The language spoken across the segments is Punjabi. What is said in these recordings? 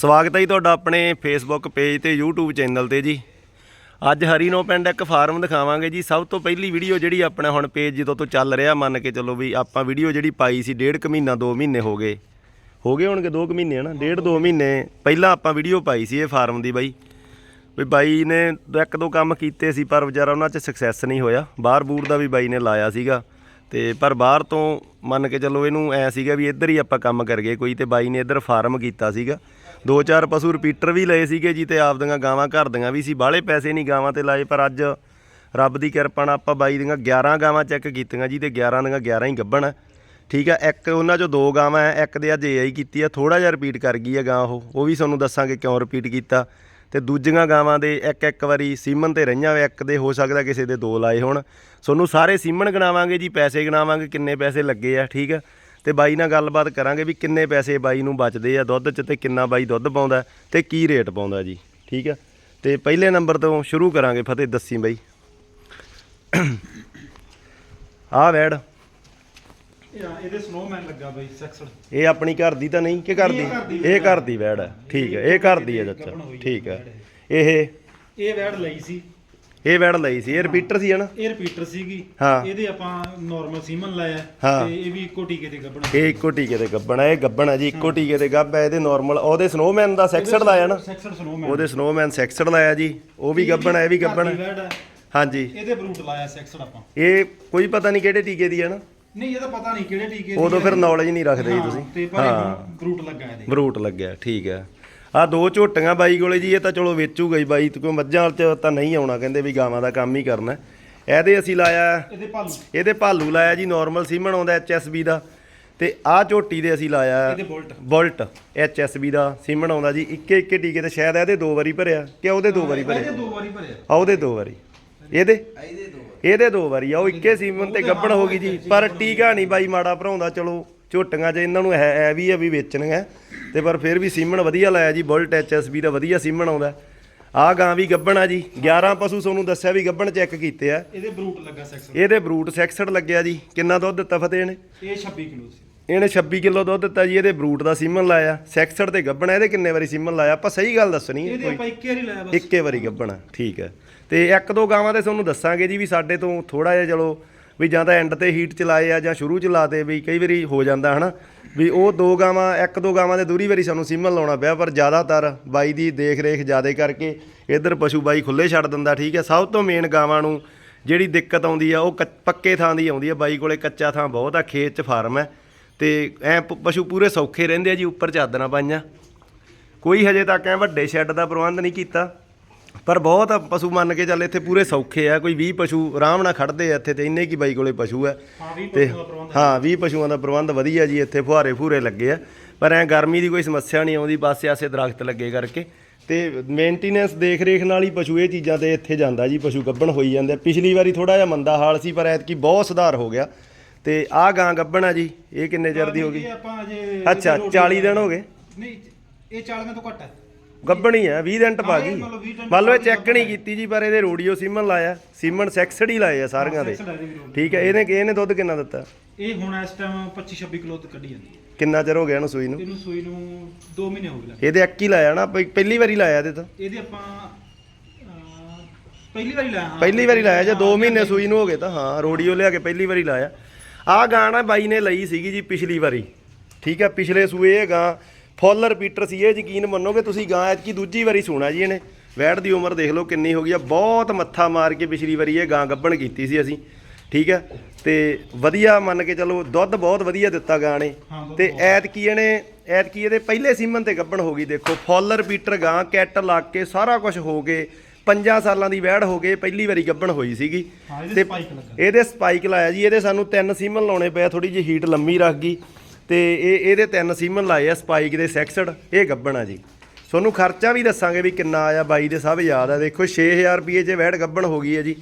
ਸਵਾਗਤ ਹੈ ਜੀ ਤੁਹਾਡਾ ਆਪਣੇ ਫੇਸਬੁੱਕ ਪੇਜ ਤੇ YouTube ਚੈਨਲ ਤੇ ਜੀ। ਅੱਜ ਹਰੀਨੋ ਪਿੰਡ ਇੱਕ ਫਾਰਮ ਦਿਖਾਵਾਂਗੇ ਜੀ। ਸਭ ਤੋਂ ਪਹਿਲੀ ਵੀਡੀਓ ਜਿਹੜੀ ਆਪਣਾ ਹੁਣ ਪੇਜ ਜਦੋਂ ਤੋਂ ਚੱਲ ਰਿਹਾ, ਮੰਨ ਕੇ ਚੱਲੋ ਵੀ ਆਪਾਂ ਵੀਡੀਓ ਜਿਹੜੀ ਪਾਈ ਸੀ ਡੇਢ ਕੁ ਮਹੀਨਾ 2 ਮਹੀਨੇ ਹੋ ਗਏ। ਹੋ ਗਏ ਹੋਣਗੇ 2 ਕੁ ਮਹੀਨੇ ਹਨਾ? ਡੇਢ 2 ਮਹੀਨੇ ਪਹਿਲਾਂ ਆਪਾਂ ਵੀਡੀਓ ਪਾਈ ਸੀ ਇਹ ਫਾਰਮ ਦੀ ਬਾਈ। ਵੀ ਬਾਈ ਨੇ ਇੱਕ ਦੋ ਕੰਮ ਕੀਤੇ ਸੀ, ਪਰ ਵਿਚਾਰਾ ਉਹਨਾਂ 'ਚ ਸਕਸੈਸ ਨਹੀਂ ਹੋਇਆ। ਬਾਹਰ ਬੂਰ ਦਾ ਵੀ ਬਾਈ ਨੇ ਲਾਇਆ ਸੀਗਾ। ਤੇ ਪਰ ਬਾਹਰ ਤੋਂ ਮੰਨ ਕੇ ਚੱਲੋ ਇਹਨੂੰ ਐ ਸੀਗਾ ਵੀ ਇੱਧਰ ਹੀ ਆਪਾਂ ਕੰਮ ਕਰਗੇ ਕੋਈ ਤੇ ਬਾਈ ਨੇ ਇੱਧਰ ਫਾਰਮ ਕੀਤਾ ਸੀਗਾ। ਦੋ ਚਾਰ ਪਸ਼ੂ ਰਿਪੀਟਰ ਵੀ ਲਏ ਸੀਗੇ ਜੀ ਤੇ ਆਪਦੀਆਂ ਗਾਵਾਂ ਘਰ ਦੀਆਂ ਵੀ ਸੀ। ਬਾਹਲੇ ਪੈਸੇ ਨਹੀਂ ਗਾਵਾਂ ਤੇ ਲਾਏ, ਪਰ ਅੱਜ ਰੱਬ ਦੀ ਕਿਰਪਾ ਨਾਲ ਆਪਾਂ ਬਾਈ ਦੀਆਂ 11 ਗਾਵਾਂ ਚੈੱਕ ਕੀਤੀਆਂ ਜੀ ਤੇ 11 ਦੀਆਂ 11 ਹੀ ਗੱਭਣ। ਆ ਠੀਕ ਆ, ਇੱਕ ਉਹਨਾਂ ਚੋਂ ਦੋ ਗਾਵਾਂ ਹੈ ਇੱਕ ਦੇ ਅੱਜ ਏਆਈ ਕੀਤੀ ਆ ਥੋੜਾ ਜਿਹਾ ਰਿਪੀਟ ਕਰ ਗਈ ਹੈ ਗਾਂ ਉਹ ਉਹ ਵੀ ਤੁਹਾਨੂੰ ਦੱਸਾਂਗੇ ਕਿਉਂ ਰਿਪੀਟ ਕੀਤਾ। ਤੇ ਦੂਜੀਆਂ ਗਾਵਾਂ ਦੇ ਇੱਕ ਇੱਕ ਵਾਰੀ ਸੀਮਨ ਤੇ ਰਹੀਆਂ ਵੇ, ਇੱਕ ਦੇ ਹੋ ਸਕਦਾ ਕਿਸੇ ਦੇ ਦੋ ਲਾਏ ਹੋਣ। ਤੁਹਾਨੂੰ ਸਾਰੇ ਸੀਮਨ ਗਣਾਵਾਂਗੇ ਜੀ, ਪੈਸੇ ਗਣਾਵਾਂਗੇ, ਕਿੰਨੇ ਪੈਸੇ ਲੱਗੇ ਆ, ਠੀਕ ਆ। ਤੇ ਬਾਈ ਨਾਲ ਗੱਲਬਾਤ ਕਰਾਂਗੇ ਵੀ ਕਿੰਨੇ ਪੈਸੇ ਬਾਈ ਨੂੰ ਬਚਦੇ ਆ ਦੁੱਧ 'ਚ ਤੇ ਕਿੰਨਾ ਬਾਈ ਦੁੱਧ ਪਾਉਂਦਾ ਤੇ ਕੀ ਰੇਟ ਪਾਉਂਦਾ ਜੀ ਠੀਕ ਆ? ਤੇ ਪਹਿਲੇ ਨੰਬਰ ਤੋਂ ਸ਼ੁਰੂ ਕਰਾਂਗੇ ਫਤਿਹ ਦੱਸੀ ਬਾਈ। ਆ ਵੈੜ। ਇਹ ਆ, ਇਹਦੇ ਸਨੋਮੈਨ ਲੱਗਾ ਬਈ ਸੈਕਸਡ ਇਹ ਆਪਣੀ ਘਰ ਦੀ ਤਾਂ ਨਹੀਂ ਕਿ ਘਰ ਦੀ? ਇਹ ਘਰ ਦੀ ਇਹ ਘਰ ਦੀ ਵੈੜ ਹੈ ਠੀਕ ਹੈ ਇਹ ਘਰ ਦੀ ਹੈ ਚਾਚਾ ਠੀਕ ਹੈ ਇਹ ਇਹ ਵੈੜ ਲਈ ਸੀ। ਇਹ ਵੈੜ ਲਈ ਸੀ ਇਹ ਰਿਪੀਟਰ ਸੀ ਹਨਾ? ਇਹ ਰਿਪੀਟਰ ਸੀਗੀ। ਹਾਂ। ਇਹਦੇ ਆਪਾਂ ਨਾਰਮਲ ਸੀਮਨ ਲਾਇਆ ਹਾਂ। ਤੇ ਇਹ ਵੀ ਇੱਕੋ ਟੀਕੇ ਤੇ ਗੱਬਣ ਇਹ ਇੱਕੋ ਟੀਕੇ ਤੇ ਗੱਬਣ ਹੈ ਇਹ ਗੱਬਣ ਹੈ ਜੀ ਇੱਕੋ ਟੀਕੇ ਤੇ ਗੱਬ ਹੈ ਇਹਦੇ ਨਾਰਮਲ ਉਹਦੇ ਸਨੋਮੈਨ ਦਾ ਸੈਕਸਡ ਲਾਇਆ ਨਾ? ਸੈਕਸਡ ਸਨੋਮੈਨ ਉਹਦੇ ਸਨੋਮੈਨ ਸੈਕਸਡ ਲਾਇਆ ਜੀ ਉਹ ਵੀ ਗੱਬਣ ਹੈ ਇਹ ਵੀ ਗੱਬਣ। ਹਾਂਜੀ। ਇਹਦੇ ਬਰੂਟ ਲਾਇਆ ਸੈਕਸਡ ਆਪਾਂ। ਇਹ ਕੋਈ ਪਤਾ ਨਹੀਂ ਕਿਹੜੇ ਟੀਕੇ ਦੀ ਹੈ ਨਾ? ਨਹੀਂ ਇਹਦਾ ਪਤਾ ਨਹੀਂ ਕਿਹੜੇ ਟੀਕੇ ਦੀ ਉਦੋਂ। ਫਿਰ ਨੌਲੇਜ ਨਹੀਂ ਰੱਖਦੇ ਜੀ ਤੁਸੀਂ। ਤੇ ਹਾਂ। ਬਰੂਟ ਲੱਗਾ ਇਹਦੇ। ਬਰੂਟ ਲੱਗਿਆ ਠੀਕ ਹੈ। ਆ ਦੋ ਝੋਟੀਆਂ ਬਾਈ ਕੋਲੇ ਜੀ ਇਹ ਤਾਂ ਚਲੋ ਵੇਚੂਗਾ ਹੀ ਬਾਈ ਤੇ ਕੋਈ ਮੱਝਾਂ ਵਾਲ ਚ ਤਾਂ ਨਹੀਂ ਆਉਣਾ ਕਹਿੰਦੇ ਵੀ ਗਾਵਾਂ ਦਾ ਕੰਮ ਹੀ ਕਰਨਾ। ਇਹਦੇ ਅਸੀਂ ਲਾਇਆ ਇਹਦੇ ਭਾਲੂ। ਇਹਦੇ ਭਾਲੂ ਲਾਇਆ ਜੀ ਨਾਰਮਲ ਸੀਮਨ ਆਉਂਦਾ ਐਚਐਸਬੀ ਦਾ। ਤੇ ਆਹ ਝੋਟੀ ਦੇ ਅਸੀਂ ਲਾਇਆ ਇਹਦੇ ਬੁਲਟ। ਬੁਲਟ ਐਚਐਸਬੀ ਦਾ ਸੀਮਨ ਆਉਂਦਾ ਜੀ ਇੱਕੇ ਇੱਕੇ ਟੀਕੇ ਤੇ ਸ਼ਾਇਦ ਇਹਦੇ ਦੋ ਵਾਰੀ ਭਰਿਆ ਕਿ ਉਹਦੇ ਦੋ ਵਾਰੀ ਇਹਦੇ ਭਰਿਆ ਦੋ ਵਾਰੀ ਭਰਿਆ। ਆ ਉਹਦੇ ਦੋ ਵਾਰੀ। ਇਹਦੇ? ਇਹਦੇ ਦੋ ਵਾਰੀ। ਆ ਉਹ ਇੱਕੇ ਸੀਮਨ ਤੇ ਗੱਬਣ ਹੋ ਗਈ ਜੀ ਪਰ ਟੀਕਾ ਨਹੀਂ ਬਾਈ ਮਾੜਾ ਭਰਾਉਂਦਾ ਚਲੋ ਝੋਟੀਆਂ 'ਚ ਇਹਨਾਂ ਨੂੰ ਹੈ ਹੈ ਵੀ ਆ ਵੀ ਵੇਚਣੀਆਂ ਤੇ ਪਰ ਫਿਰ ਵੀ ਸੀਮਨ ਵਧੀਆ ਲਾਇਆ ਜੀ ਬੁਲਟ ਐਚਐਸਬੀ ਦਾ ਵਧੀਆ ਸੀਮਨ ਆਉਂਦਾ। ਆ ਗਾਂ ਵੀ ਗੱਬਣ ਆ ਜੀ 11 ਪਸ਼ੂ ਤੁਹਾਨੂੰ ਦੱਸਿਆ ਵੀ ਗੱਬਣ ਚੈੱਕ ਕੀਤੇ ਆ। ਇਹਦੇ ਬਰੂਟ ਲੱਗਾ ਸੈਕਸਡ ਇਹਦੇ ਬਰੂਟ ਸੈਕਸਡ ਲੱਗਿਆ ਜੀ ਕਿੰਨਾ ਦੁੱਧ ਦਿੱਤਾ ਫਤਿਹ ਨੇ ਇਹ 26 ਕਿਲੋ ਸੀ। ਇਹਨੇ 26 ਕਿਲੋ ਦੁੱਧ ਦਿੱਤਾ ਜੀ ਇਹਦੇ ਬਰੂਟ ਦਾ ਸੀਮਨ ਲਾਇਆ ਸੈਕਸਡ ਤੇ ਗੱਬਣਾ ਇਹਦੇ ਕਿੰਨੇ ਵਾਰੀ ਸੀਮਨ ਲਾਇਆ? ਆਪਾਂ ਸਹੀ ਗੱਲ ਦੱਸਣੀ ਹੈ ਇਹਦੇ ਆਪਾਂ ਇੱਕੇ ਵਾਰੀ ਲਾਇਆ ਬਸ। ਇੱਕੇ ਵਾਰੀ ਗੱਬਣਾ ਠੀਕ ਹੈ। ਤੇ ਇੱਕ ਦੋ ਗਾਵਾਂ ਦੇ ਤੁਹਾਨੂੰ ਦੱਸਾਂਗੇ ਜੀ ਵੀ ਸਾਡੇ ਤੋਂ ਥੋੜਾ ਜਿਹਾ ਚਲੋ ਵੀ ਜਾਂ ਤਾਂ ਐਂਡ ਤੇ ਹੀਟ ਚਲਾਏ ਆ ਜਾਂ ਸ਼ੁਰੂ ਚ ਲਾਤੇ ਵੀ ਕਈ ਵਾਰੀ ਹੋ ਜਾਂਦਾ, ਹਨਾ? ਵੀ ਉਹ ਦੋ ਗਾਵਾਂ, ਇੱਕ ਦੋ ਗਾਵਾਂ ਦੇ ਦੂਰੀ ਵਾਰੀ ਸਾਨੂੰ ਸੀਮਨ ਲਾਉਣਾ ਪਿਆ, ਪਰ ਜ਼ਿਆਦਾਤਰ ਬਾਈ ਦੀ ਦੇਖ ਰੇਖ ਜ਼ਿਆਦਾ ਕਰਕੇ ਇਧਰ ਪਸ਼ੂ ਬਾਈ ਖੁੱਲੇ ਛੱਡ ਦਿੰਦਾ, ਠੀਕ ਹੈ? ਸਭ ਤੋਂ ਮੇਨ ਗਾਵਾਂ ਨੂੰ ਜਿਹੜੀ ਦਿੱਕਤ ਆਉਂਦੀ ਆ, ਉਹ ਕੱਚ- ਪੱਕੇ ਥਾਂ ਦੀ ਆਉਂਦੀ ਆ। ਬਾਈ ਕੋਲੇ ਕੱਚਾ ਥਾਂ ਬਹੁਤ ਆ, ਖੇਤ 'ਚ ਫਾਰਮ ਹੈ। ਤੇ ਐ ਪਸ਼ੂ ਪੂਰੇ ਸੌਖੇ ਰਹਿੰਦੇ ਆ ਜੀ, ਉੱਪਰ ਚਾਦਰਾਂ ਪਾਈਆਂ। ਕੋਈ ਹਜੇ ਤੱਕ ਐ ਵੱਡੇ ਸ਼ੈੱਡ ਦਾ ਪ੍ਰਬੰਧ ਨਹੀਂ ਕੀਤਾ। ਪਰ ਬਹੁਤ ਪਸ਼ੂ ਮੰਨ ਕੇ ਚੱਲ ਇੱਥੇ ਪੂਰੇ ਸੌਖੇ ਆ ਕੋਈ 20 ਪਸ਼ੂ ਆਰਾਮ ਨਾਲ ਖੜਦੇ ਆ ਇੱਥੇ ਤੇ ਇੰਨੇ ਕੀ ਬਾਈ ਕੋਲੇ ਪਸ਼ੂ ਆ। ਹਾਂ 20 ਤੇ ਹਾਂ 20 ਪਸ਼ੂਆਂ ਦਾ ਪ੍ਰਬੰਧ ਵਧੀਆ ਜੀ ਇੱਥੇ ਫੁਹਾਰੇ ਫੂਰੇ ਲੱਗੇ ਆ। ਪਰ ਐ ਗਰਮੀ ਦੀ ਕੋਈ ਸਮੱਸਿਆ ਨਹੀਂ ਆਉਂਦੀ ਪਾਸੇ ਆਸੇ ਦਰਖਤ ਲੱਗੇ ਕਰਕੇ। ਤੇ ਮੇਨਟੇਨੈਂਸ ਦੇਖ ਰੇਖ ਨਾਲ ਹੀ ਪਸ਼ੂ ਇਹ ਚੀਜ਼ਾਂ ਤੇ ਇੱਥੇ ਜਾਂਦਾ ਜੀ ਪਸ਼ੂ ਗੱਭਣ ਹੋਈ ਜਾਂਦੇ। ਪਿਛਲੀ ਵਾਰੀ ਥੋੜਾ ਜਿਹਾ ਮੰਦਾ ਹਾਲ ਸੀ ਪਰ ਐਤਕੀ ਬਹੁਤ ਸੁਧਾਰ ਹੋ ਗਿਆ। ਤੇ ਆਹ ਗਾਂ ਗੱਭਣ ਆ ਜੀ ਇਹ ਕਿੰਨੇ ਚਿਰ ਦੀ ਹੋ ਗਈ? ਅੱਛਾ 40 ਦਿਨ ਹੋ ਗਏ। ਨਹੀਂ ਇਹ 40 ਤੋਂ ਘੱਟ ਹੈ ਗੱਬਣੀ ਆ 20 ਦਿਨ ਟਪਾ ਗਈ। ਮਤਲਬ 20 ਦਿਨ ਮੰਨ ਲਓ ਇਹ ਚੈੱਕ ਨਹੀਂ ਕੀਤੀ ਜੀ ਪਰ ਇਹਦੇ ਰੋਡੀਓ ਸੀਮਨ ਲਾਇਆ। ਸੀਮਨ ਸੈਕਸਡ ਹੀ ਲਾਏ ਆ ਸਾਰੀਆਂ ਦੇ। ਠੀਕ ਹੈ ਇਹਨੇ ਇਹਨੇ ਦੁੱਧ ਕਿੰਨਾ ਦਿੱਤਾ? ਇਹ ਹੁਣ ਇਸ ਟਾਈਮ 25 26 ਕਿਲੋ ਤੱਕ ਕੱਢੀ ਜਾਂਦੀ ਕਿੰਨਾ ਚਿਰ ਹੋ ਗਿਆ ਇਹਨੂੰ ਸੂਈ ਨੂੰ? ਇਹਨੂੰ ਸੂਈ ਨੂੰ 2 ਮਹੀਨੇ ਹੋ ਗਏ। ਇਹਦੇ ਇੱਕ ਹੀ ਲਾਇਆ ਨਾ ਪਹਿ- ਪਹਿਲੀ ਵਾਰੀ ਲਾਇਆ ਇਹਦੇ ਤਾਂ? ਇਹਦੇ ਆਪਾਂ ਪਹਿਲੀ ਵਾਰੀ ਲਾਇਆ ਹਾਂ। ਪਹਿਲੀ ਵਾਰੀ ਲਾਇਆ ਜੇ 2 ਮਹੀਨੇ ਸੂਈ ਨੂੰ ਹੋ ਗਏ ਤਾਂ ਹਾਂ ਰੋਡੀਓ ਲਿਆ ਕੇ ਪਹਿਲੀ ਵਾਰੀ ਲਾਇਆ। ਆਹ ਗਾਣਾ ਬਾਈ ਨੇ ਲਈ ਸੀਗੀ ਜੀ ਪਿਛਲੀ ਵਾਰੀ। ਠੀਕ ਹੈ ਪਿਛਲੇ ਸੂਏ ਇਹ ਗਾਂ ਫੁੱਲ ਰਿਪੀਟਰ ਸੀ ਇਹ ਯਕੀਨ ਮੰਨੋਗੇ ਤੁਸੀਂ ਗਾਂ ਐਤਕੀ ਦੂਜੀ ਵਾਰੀ ਸੁਣਾ ਜੀ ਇਹਨੇ। ਵੈੜ ਦੀ ਉਮਰ ਦੇਖ ਲਓ ਕਿੰਨੀ ਹੋ ਗਈ ਆ ਬਹੁਤ ਮੱਥਾ ਮਾਰ ਕੇ ਪਿਛਲੀ ਵਾਰੀ ਇਹ ਗਾਂ ਗੱਭਣ ਕੀਤੀ ਸੀ ਅਸੀਂ ਠੀਕ ਹੈ ਤੇ ਵਧੀਆ ਮੰਨ ਕੇ ਚੱਲੋ ਦੁੱਧ ਬਹੁਤ ਵਧੀਆ ਦਿੱਤਾ ਗਾਂ ਨੇ। ਤੇ ਐਤਕੀ ਇਹਨੇ ਐਤਕੀ ਇਹਦੇ ਪਹਿਲੇ ਸੀਮਨ ਤੇ ਗੱਭਣ ਹੋ ਗਈ ਦੇਖੋ ਫੁੱਲ ਰਿਪੀਟਰ ਗਾਂ ਕੈਟ ਲੱਗ ਕੇ ਸਾਰਾ ਕੁਝ ਹੋ ਗਏ ਪੰਜਾਂ ਸਾਲਾਂ ਦੀ ਵੈੜ ਹੋ ਗਏ ਪਹਿਲੀ ਵਾਰੀ ਗੱਭਣ ਹੋਈ ਸੀਗੀ। ਤੇ ਇਹਦੇ ਸਪਾਈਕ ਲਾਇਆ ਜੀ ਇਹਦੇ ਸਾਨੂੰ ਤਿੰਨ ਸੀਮਨ ਲਾਉਣੇ ਪਿਆ ਥੋੜੀ ਜਿਹੀ ਹੀਟ ਲੰਮੀ ਰੱਖ ਗਈ। ਤੇ ਇਹ ਇਹਦੇ ਤਿੰਨ ਸੀਮਨ ਲਾਏ ਆ ਸਪਾਈਕ ਦੇ ਸੈਕਸਡ ਇਹ ਗੱਭਣ ਆ ਜੀ। ਤੁਹਾਨੂੰ ਖਰਚਾ ਵੀ ਦੱਸਾਂਗੇ ਵੀ ਕਿੰਨਾ ਆਇਆ ਬਾਈ ਦੇ ਸਭ ਯਾਦ ਆ। ਦੇਖੋ 6000 ਰੁਪਏ 'ਚ ਵੈੜ ਗੱਭਣ ਹੋ ਗਈ ਹੈ ਜੀ।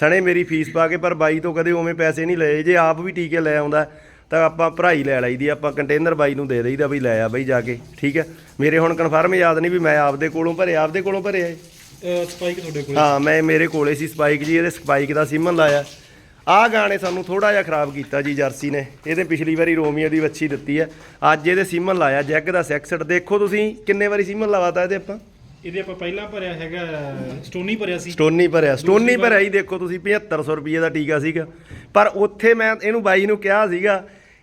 ਸਣੇ ਮੇਰੀ ਫੀਸ ਪਾ ਕੇ ਪਰ ਬਾਈ ਤੋਂ ਕਦੇ ਉਵੇਂ ਪੈਸੇ ਨਹੀਂ ਲਏ। ਜੇ ਆਪ ਵੀ ਟੀਕੇ ਲੈ ਆਉਂਦਾ ਤਾਂ ਆਪਾਂ ਭਰਾਈ ਲੈ ਲਈਦੀ ਆ, ਆਪਾਂ ਕੰਟੇਨਰ ਬਾਈ ਨੂੰ ਦੇ ਦੇਈਦਾ ਬਈ ਲੈ ਆ ਬਈ ਜਾ ਕੇ ਠੀਕ ਹੈ ਮੇਰੇ ਹੁਣ ਕਨਫਰਮ ਯਾਦ ਨਹੀਂ ਵੀ ਮੈਂ ਆਪਦੇ ਕੋਲੋਂ ਭਰਿਆ ਆਪਦੇ ਕੋਲੋਂ ਭਰਿਆ ਇਹ? ਸਪਾਈਕ ਤੁਹਾਡੇ ਕੋਲ ਹਾਂ ਮੈਂ ਮੇਰੇ ਕੋਲੇ ਸੀ ਸਪਾਈਕ ਜੀ ਇਹਦੇ ਸਪਾਈਕ ਦਾ ਸੀਮਨ ਲਾਇਆ। ਆਹ ਗਾਣੇ ਸਾਨੂੰ ਥੋੜਾ ਜਿਹਾ ਖਰਾਬ ਕੀਤਾ ਜੀ ਜਰਸੀ ਨੇ। ਇਹਦੇ ਪਿਛਲੀ ਵਾਰੀ ਰੋਮੀਓ ਦੀ ਵੱਛੀ ਦਿੱਤੀ ਹੈ। ਅੱਜ ਇਹਦੇ ਸੀਮਨ ਲਾਇਆ ਜੈਗ ਦਾ ਸੈਕਸਟ ਦੇਖੋ ਤੁਸੀਂ ਕਿੰਨੇ ਵਾਰੀ ਸੀਮਨ ਲਵਾਤਾ ਇਹਦੇ ਆਪਾਂ? ਇਹਦੇ ਆਪਾਂ ਪਹਿਲਾਂ ਭਰਿਆ ਹੈਗਾ ਸਟੋਨੀ ਭਰਿਆ ਸੀ। ਸਟੋਨੀ ਭਰਿਆ। ਸਟੋਨੀ ਭਰਿਆ ਹੀ ਦੇਖੋ ਤੁਸੀਂ 7500 ਰੁਪਏ ਦਾ ਟੀਕਾ ਸੀਗਾ। ਪਰ ਉੱਥੇ ਮੈਂ ਇਹਨੂੰ ਬਾਈ ਨੂੰ ਕਿਹਾ ਸੀਗਾ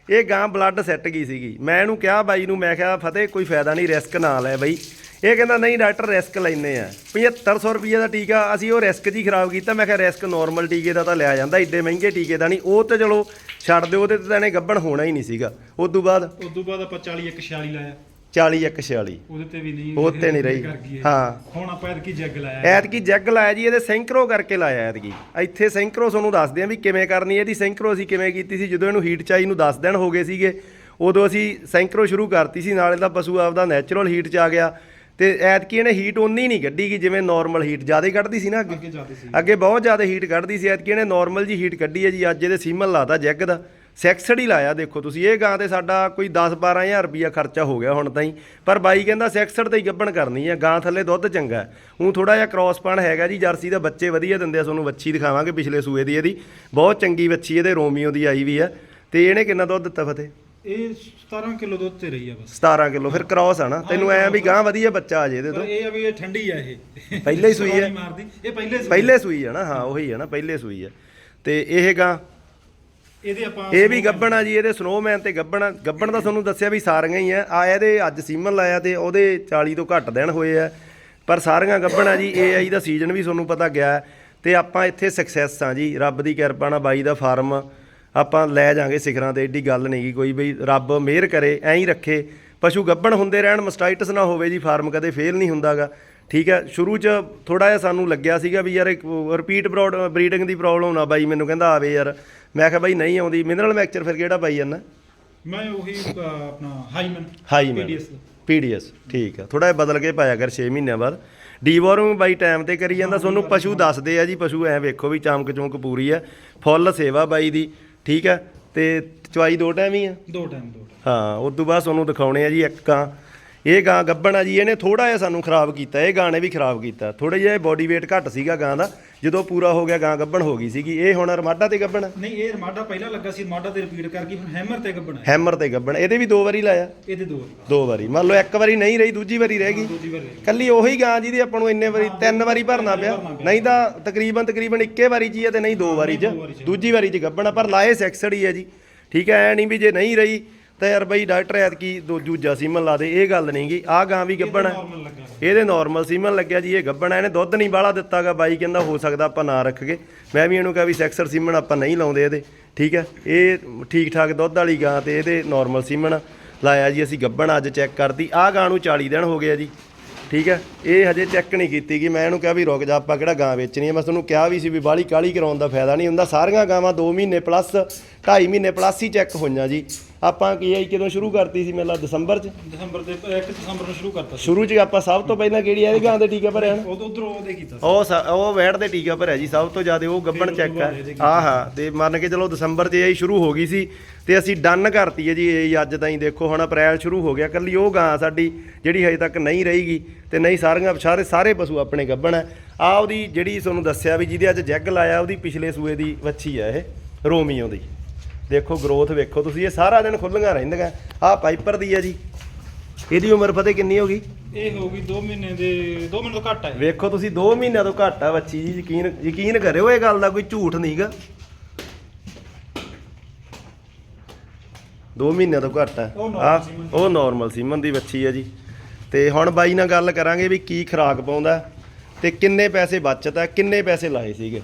ਇਹ ਗਾਂ ਬਲੱਡ ਸੈੱਟ ਗਈ ਸੀਗੀ। ਮੈਂ ਇਹਨੂੰ ਕਿਹਾ ਬਾਈ ਨੂੰ ਮੈਂ ਕਿਹਾ ਫਤਿਹ ਕੋਈ ਫਾਇਦਾ ਨਹੀਂ ਰਿਸਕ ਨਾ ਲੈ ਬਾਈ। ਇਹ ਕਹਿੰਦਾ ਨਹੀਂ ਡਾਕਟਰ ਰਿਸਕ ਲੈਨੇ ਆ। 7500 ਰੁਪਏ ਦਾ ਟੀਕਾ ਅਸੀਂ ਉਹ ਰਿਸਕ ਜੀ ਖਰਾਬ ਕੀਤਾ। ਮੈਂ ਕਿਹਾ ਰਿਸਕ ਨਾਰਮਲ ਟੀਕੇ ਦਾ ਤਾਂ ਲਿਆ ਜਾਂਦਾ ਏਡੇ ਮਹਿੰਗੇ ਟੀਕੇ ਦਾ ਨਹੀਂ। ਉਹ ਤੇ ਚਲੋ ਛੱਡ ਦਿਓ ਉਹਦੇ ਤੇ ਤਾਂ ਇਹਨੇ ਗੱਭਣ ਹੋਣਾ ਹੀ ਨਹੀਂ ਸੀਗਾ। ਉਸ ਤੋਂ ਬਾਅਦ ਉਸ ਤੋਂ ਬਾਅਦ ਆਪਾਂ 40 ਇੱਕ 46 ਲਾਇਆ। 40 ਇੱਕ 46 ਉਹਦੇ ਤੇ ਵੀ ਨਹੀਂ ਉਹ ਤੇ ਨਹੀਂ ਰਹੀ। ਕਰ ਗਈ ਇਹ। ਹਾਂ। ਹੁਣ ਆਪਾਂ ਐਤਕੀ ਜੱਗ ਲਾਇਆ। ਐਤਕੀ ਜੈਗ ਲਾਇਆ ਜੀ ਇਹਦੇ ਸੈਂਕਰੋ ਕਰਕੇ ਲਾਇਆ ਐਤਕੀ। ਇੱਥੇ ਸੈਂਕਰੋ ਤੁਹਾਨੂੰ ਦੱਸਦੇ ਆ ਵੀ ਕਿਵੇਂ ਕਰਨੀ ਹੈ। ਇਹਦੀ ਸੈਂਕਰੋ ਅਸੀਂ ਕਿਵੇਂ ਕੀਤੀ ਸੀ? ਜਦੋਂ ਇਹਨੂੰ ਹੀਟ ਚਾਈ ਨੂੰ 10 ਦਿਨ ਹੋ ਗਏ ਸੀਗੇ ਉਦੋਂ ਅਸੀਂ ਸੈਂਕਰੋ ਸ਼ੁਰੂ ਕਰਤੀ ਸੀ। ਨਾਲੇ ਦਾ ਪਸ਼ੂ ਆਪਦਾ ਨੈਚੁਰਲ ਹੀਟ ਚ ਆ ਗਿਆ। ਤੇ ਐਤਕੀ ਇਹਨੇ ਹੀਟ ਓਨੀ ਨਹੀਂ ਕੱਢੀ ਗੀ ਜਿਵੇਂ ਨਾਰਮਲ ਹੀਟ ਜ਼ਿਆਦਾ ਹੀ ਕੱਢਦੀ ਸੀ ਨਾ ਅੱਗੇ। ਅੱਗੇ ਜਾਂਦੇ ਸੀ। ਅੱਗੇ ਬਹੁਤ ਜ਼ਿਆਦਾ ਹੀਟ ਕੱਢਦੀ ਸੀ ਐਤਕੀ ਇਹਨੇ ਨਾਰਮਲ ਜੀ ਹੀਟ ਕੱਢੀ ਹੈ ਜੀ ਅੱਜ ਇਹਦੇ ਸੀਮਨ ਲਾਤਾ ਜੈਗ ਦਾ। ਸੈਕਸਡ ਹੀ ਲਾਇਆ ਦੇਖੋ ਤੁਸੀਂ ਇਹ ਗਾਂ ਤੇ ਸਾਡਾ ਕੋਈ 10 12000 ਰੁਪਿਆ ਖਰਚਾ ਹੋ ਗਿਆ ਹੁਣ ਤਾਈਂ। ਪਰ ਬਾਈ ਕਹਿੰਦਾ ਸੈਕਸਡ ਤੇ ਹੀ ਗੱਭਣ ਕਰਨੀ ਹੈ ਗਾਂ ਥੱਲੇ ਦੁੱਧ ਚੰਗਾ ਉਹ ਥੋੜਾ ਜਿਹਾ ਕ੍ਰਾਸ ਪਾਣ ਹੈਗਾ ਜੀ ਜਰਸੀ ਦਾ ਬੱਚੇ ਵਧੀਆ ਦਿੰਦੇ ਆ ਤੁਹਾਨੂੰ ਵੱਛੀ ਦਿਖਾਵਾਂਗੇ ਪਿਛਲੇ ਸੂਏ ਦੀ ਇਹਦੀ। ਬਹੁਤ ਚੰਗੀ ਵੱਛੀ ਇਹਦੇ ਰੋਮੀਓ ਦੀ ਆਈ ਵੀ ਆ ਤੇ ਇਹਨੇ ਕਿੰਨਾ ਦੁੱਧ ਦਿੱਤਾ ਫਤਿਹ? ਇਹ 17 ਕਿਲੋ ਦੁੱਧ ਤੇ ਰਹੀ ਆ ਬਸ। 17 ਕਿਲੋ ਫਿਰ ਕ੍ਰਾਸ ਆ ਨਾ। ਤੈਨੂੰ ਐ ਵੀ ਗਾਂ ਵਧੀਆ ਬੱਚਾ ਆ ਜੇ ਇਹਦੇ ਪਰ ਤੋਂ ਇਹ ਆ ਵੀ ਇਹ ਠੰਡੀ ਆ ਇਹ। ਪਹਿਲੇ ਹੀ ਸੂਈ? ਨਹੀਂ ਮਾਰਦੀ। ਇਹ ਪਹਿਲੇ ਸੂਈ ਪਹਿਲੇ ਸੂਈ ਆ ਨਾ ਹਾਂ ਉਹੀ ਆ ਨਾ ਪਹਿਲੇ ਸੂਈ ਆ। ਤੇ ਇਹ ਗਾਂ ਇਹਦੇ ਆਪਾਂ ਇਹ ਵੀ ਗੱਬਣ ਆ ਜੀ ਇਹਦੇ ਸਨੋਮੈਨ ਤੇ ਗੱਬਣ ਆ। ਗੱਬਣ ਦਾ ਤੁਹਾਨੂੰ ਦੱਸਿਆ ਵੀ ਸਾਰੀਆਂ ਹੀ ਆ। ਆ ਇਹਦੇ ਅੱਜ ਸੀਮਨ ਲਾਇਆ ਤੇ ਉਹਦੇ 40 ਤੋਂ ਘੱਟ ਦਿਨ ਹੋਏ ਆ। ਪਰ ਸਾਰੀਆਂ ਗੱਬਣ ਆ ਜੀ ਏਆਈ ਦਾ ਸੀਜ਼ਨ ਵੀ ਤੁਹਾਨੂੰ ਪਤਾ ਗਿਆ। ਹੈ। ਤੇ ਆਪਾਂ ਇੱਥੇ ਸਕਸੈਸ ਆ ਜੀ ਰੱਬ ਦੀ ਕਿਰਪਾ ਨਾਲ ਬਾਈ ਦਾ ਫਾਰਮ ਆਪਾਂ ਲੈ ਜਾਾਂਗੇ ਸਿਖਰਾਂ ਤੇ ਏਡੀ ਗੱਲ ਨਹੀਂ ਕੋਈ ਬਈ ਰੱਬ ਮਿਹਰ ਕਰੇ ਐਂ ਹੀ ਰੱਖੇ। ਪਸ਼ੂ ਗੱਬਣ ਹੁੰਦੇ ਰਹਿਣ ਮਸਟਾਈਟਸ ਨਾ ਹੋਵੇ ਜੀ ਫਾਰਮ ਕਦੇ ਫੇਲ ਨਹੀਂ ਹੁੰਦਾਗਾ। ਠੀਕ ਹੈ ਸ਼ੁਰੂ 'ਚ ਥੋੜਾ ਜਿਹਾ ਸਾਨੂੰ ਲੱਗਿਆ ਸੀਗਾ ਵੀ ਯਾਰ ਰਿਪੀਟ ਬਰੀਡਿੰਗ ਦੀ ਪ੍ਰੋਬਲਮ ਨਾ ਬਾਈ ਮੈਨੂੰ ਕਹਿੰਦਾ ਆਵੇ ਯਾਰ। ਮੈਂ ਕਿਹਾ ਬਾਈ ਨਹੀਂ ਆਉਂਦੀ ਮਿਨਰਲ ਮੈਕਚਰ ਫਿਰ ਕਿਹੜਾ ਪਾਈ ਜਾਂਦਾ? ਮੈਂ ਉਹੀ ਆਪਣਾ ਹਾਈਮਨ ਹਾਈ ਮੈਂ PDS ਦਾ। ਪੀਡੀਐਸ ਠੀਕ ਆ। ਥੋੜਾ ਜਿਹਾ ਬਦਲ ਕੇ ਪਾਇਆ ਕਰ 6 ਮਹੀਨਿਆਂ ਬਾਅਦ। ਡੀਵੋਰਮ ਬਾਈ ਟਾਈਮ ਤੇ ਕਰੀ ਜਾਂਦਾ ਤੁਹਾਨੂੰ ਪਸ਼ੂ ਦੱਸਦੇ ਆ ਜੀ ਪਸ਼ੂ ਐ ਵੇਖੋ ਵੀ ਚਮਕ ਚਮਕ ਪੂਰੀ ਆ। ਫੁੱਲ ਸੇਵਾ ਬਾਈ ਦੀ। ਠੀਕ ਆ? ਤੇ ਚਵਾਈ ਦੋ ਟਾਈਮ ਹੀ ਆ? ਦੋ ਟਾਈਮ ਦੋ time। ਹਾਂ ਉਸ ਤੋਂ ਬਾਅਦ ਤੁਹਾਨੂੰ ਦਿਖਾਉਣੇ ਆ ਜੀ ਇੱਕ ਗਾਂ। ਇਹ ਗਾਂ ਗੱਬਣ ਆ ਜੀ ਇਹਨੇ ਥੋੜਾ ਜਿਹਾ ਸਾਨੂੰ ਖਰਾਬ ਕੀਤਾ ਇਹ ਗਾਂ ਨੇ ਵੀ ਖਰਾਬ ਕੀਤਾ। ਥੋੜਾ ਜਿਹਾ ਬੋਡੀ weight ਘੱਟ ਸੀਗਾ ਗਾਂ ਦਾ। ਜਦੋਂ ਪੂਰਾ ਹੋ ਗਿਆ ਗਾਂ ਗੱਬਣ ਹੋ ਗਈ ਸੀਗੀ। ਇਹ ਹੁਣ ਰਮਾਡਾ ਤੇ ਗੱਬਣ ਆ? ਨਹੀਂ ਇਹ ਰਮਾਡਾ ਪਹਿਲਾਂ ਲੱਗਾ ਸੀ ਰਮਾਡਾ ਤੇ ਰਿਪੀਟ ਕਰ ਗਈ ਹੁਣ ਹੈਮਰ ਤੇ ਗੱਬਣਾ ਹੈਮਰ ਤੇ ਗੱਬਣ। ਇਹਦੇ ਵੀ ਦੋ ਵਾਰੀ ਲਾਇਆ? ਇਹਦੇ ਦੋ ਵਾਰੀ। ਦੋ ਵਾਰੀ। ਮੰਨ ਲਓ ਇੱਕ ਵਾਰੀ ਨਹੀਂ ਰਹੀ ਦੂਜੀ ਵਾਰੀ ਰਹਿ ਗਈ। ਦੂਜੀ ਵਾਰ ਰਹੀ। ਕੱਲੀ ਉਹੀ ਗਾਂ ਜਿਹਦੀ ਆਪਾਂ ਨੂੰ ਇੰਨੇ ਵਾਰੀ ਤਿੰਨ ਵਾਰੀ ਭਰਨਾ ਪਿਆ। ਨਹੀਂ ਤਾਂ ਤਕਰੀਬਨ ਤਕਰੀਬਨ ਇੱਕੇ ਵਾਰੀ ਚ ਹੀ ਆ ਤੇ ਨਹੀਂ ਦੋ ਵਾਰੀ ਚ। ਦੂਜੀ ਵਾਰੀ ਚ ਗੱਬਣਾ ਪਰ ਲਾਏ ਸੈਕਸਡ ਹੀ ਹੈ ਜੀ। ਠੀਕ ਹੈ ਐ ਨਹੀਂ ਵੀ ਜੇ ਨਹੀਂ ਰਹੀ ਤਾਂ ਯਾਰ ਬਈ ਡਾਕਟਰ ਐਤਕੀ ਦੋ ਜੂਜਾ ਸੀਮਨ ਲਾ ਦੇ ਇਹ ਗੱਲ ਨਹੀਂ ਗੀ। ਆਹ ਗਾਂ ਵੀ ਗੱਬਣ ਹੈ ਇਹਦੇ ਨਾਰਮਲ ਸੀਮਨ ਲੱਗਿਆ ਜੀ ਇਹ ਗੱਬਣ ਹੈ ਇਹਨੇ ਦੁੱਧ ਨਹੀਂ ਬਾਹਲਾ ਦਿੱਤਾਗਾ। ਬਾਈ ਕਹਿੰਦਾ ਹੋ ਸਕਦਾ ਆਪਾਂ ਨਾ ਰੱਖਗੇ ਮੈਂ ਵੀ ਇਹਨੂੰ ਕਿਹਾ ਵੀ ਸੈਕਸਰ ਸੀਮਨ ਆਪਾਂ ਨਹੀਂ ਲਾਉਂਦੇ ਇਹਦੇ। ਠੀਕ ਹੈ? ਇਹ ਠੀਕ ਠਾਕ ਦੁੱਧ ਵਾਲੀ ਗਾਂ ਤੇ ਇਹਦੇ ਨਾਰਮਲ ਸੀਮਨ ਲਾਇਆ ਜੀ। ਅਸੀਂ ਗੱਬਣ ਅੱਜ ਚੈੱਕ ਕਰਤੀ। ਆਹ ਗਾਂ ਨੂੰ 40 ਦਿਨ ਹੋ ਗਿਆ ਜੀ। ਠੀਕ ਹੈ? ਇਹ ਹਜੇ ਚੈੱਕ ਨਹੀਂ ਕੀਤੀ ਗਈ। ਮੈਂ ਇਹਨੂੰ ਕਿਹਾ ਵੀ ਰੁਕ ਜਾ, ਆਪਾਂ ਕਿਹੜਾ ਗਾਂ ਵੇਚਣੀ ਹੈ ਮੈਂ ਤੁਹਾਨੂੰ ਕਿਹਾ ਵੀ ਸੀ ਵੀ ਬਾਹਲੀ ਕਾਲੀ ਕਰਾਉਣ ਦਾ ਫਾਇਦਾ ਨਹੀਂ ਹੁੰਦਾ। ਸਾਰੀਆਂ ਗਾਵਾਂ 2 ਮਹੀਨੇ ਪਲੱਸ 2.5 ਮਹੀਨੇ ਪਲੱਸ ਹੀ ਚੈੱਕ ਹੋਈਆਂ ਜੀ। ਆਪਾਂ ਕੀ ਆਈ ਕਦੋਂ ਸ਼ੁਰੂ ਕਰਤੀ ਸੀ ਮੇਲਾ? ਦਸੰਬਰ 'ਚ? ਦਸੰਬਰ ਦੇ 1 ਦਸੰਬਰ ਨੂੰ ਸ਼ੁਰੂ ਕਰਤਾ ਸ਼ੁਰੂ 'ਚ ਆਪਾਂ ਸਭ ਤੋਂ ਪਹਿਲਾਂ ਕਿਹੜੀ ਇਹਦੀ ਗਾਂ ਦੇ ਟੀਕਾ ਭਰਿਆ ਨਾ? ਉਹ ਉਧਰੋਂ ਉਹਦੇ ਕੀਤਾ ਸੀ। ਉਹ ਸ- ਉਹ ਵੈੜ ਦੇ ਟੀਕਾ ਭਰਿਆ ਜੀ ਸਭ ਤੋਂ ਜ਼ਿਆਦਾ ਉਹ ਗੱਬਣ ਚੈੱਕ ਆ। ਆ ਹਾਂ ਤੇ ਮੰਨ ਕੇ ਚਲੋ ਦਸੰਬਰ 'ਚ ਇਹ ਸ਼ੁਰੂ ਹੋ ਗਈ ਸੀ ਤੇ ਅਸੀਂ ਡਨ ਕਰਤੀ ਹੈ ਜੀ ਇਹ ਅੱਜ ਤਾਈਂ ਦੇਖੋ ਹੁਣ ਅਪ੍ਰੈਲ ਸ਼ੁਰੂ ਹੋ ਗਿਆ ਕੱਲੀ ਉਹ ਗਾਂ ਸਾਡੀ ਜਿਹੜੀ ਹਜੇ ਤੱਕ ਨਹੀਂ ਰਹੇਗੀ ਤੇ ਨਹੀਂ ਸਾਰੀਆਂ ਸਾਰੇ ਸਾਰੇ ਪਸ਼ੂ ਆਪਣੇ ਗੱਬਣ ਆ। ਆ ਉਹਦੀ ਜਿਹੜੀ ਤੁਹਾਨੂੰ ਦੱਸਿਆ ਵੀ ਜਿਹਦੇ ਅੱਜ ਜੈਗ ਲਾਇਆ ਉਹਦੀ ਪਿਛਲੇ ਸੂਏ ਦੀ ਵੱਛੀ ਆ ਇਹ ਰੋਮੀਓ ਦੀ। ਦੇਖੋ ਗਰੋਥ ਵੇਖੋ ਤੁਸੀਂ ਇਹ ਸਾਰਾ ਦਿਨ ਖੁੱਲੀਆਂ ਰਹਿੰਦੀਆਂ। ਆ ਪਾਈਪਰ ਦੀ ਆ ਜੀ। ਇਹਦੀ ਉਮਰ ਪਤਾ ਕਿੰਨੀ ਹੋ ਗਈ? ਇਹ ਹੋ ਗਈ 2 ਮਹੀਨੇ ਦੇ 2 ਮਹੀਨੇ ਤੋਂ ਘੱਟ ਹੈ ਵੇਖੋ ਤੁਸੀਂ 2 ਮਹੀਨਿਆਂ ਤੋਂ ਘੱਟ ਆ ਬੱਚੀ ਜੀ ਯਕੀਨ ਯਕੀਨ ਕਰਿਓ ਇਹ ਗੱਲ ਦਾ ਕੋਈ ਝੂਠ ਨਹੀਂਗਾ 2 ਮਹੀਨਿਆਂ ਤੋਂ ਘੱਟ ਆ। ਆਹ, ਦੀ। ਉਹ ਨਾਰਮਲ ਸੀਮਨ ਦੀ ਬੱਚੀ ਆ ਜੀ। ਤੇ ਹੁਣ ਬਾਈ ਨਾਲ ਗੱਲ ਕਰਾਂਗੇ ਵੀ ਕੀ ਖਰਾਕ ਪਾਉਂਦਾ ਤੇ ਕਿੰਨੇ ਪੈਸੇ ਬਚਤ ਆ ਕਿੰਨੇ ਪੈਸੇ ਲਾਏ ਸੀਗੇ।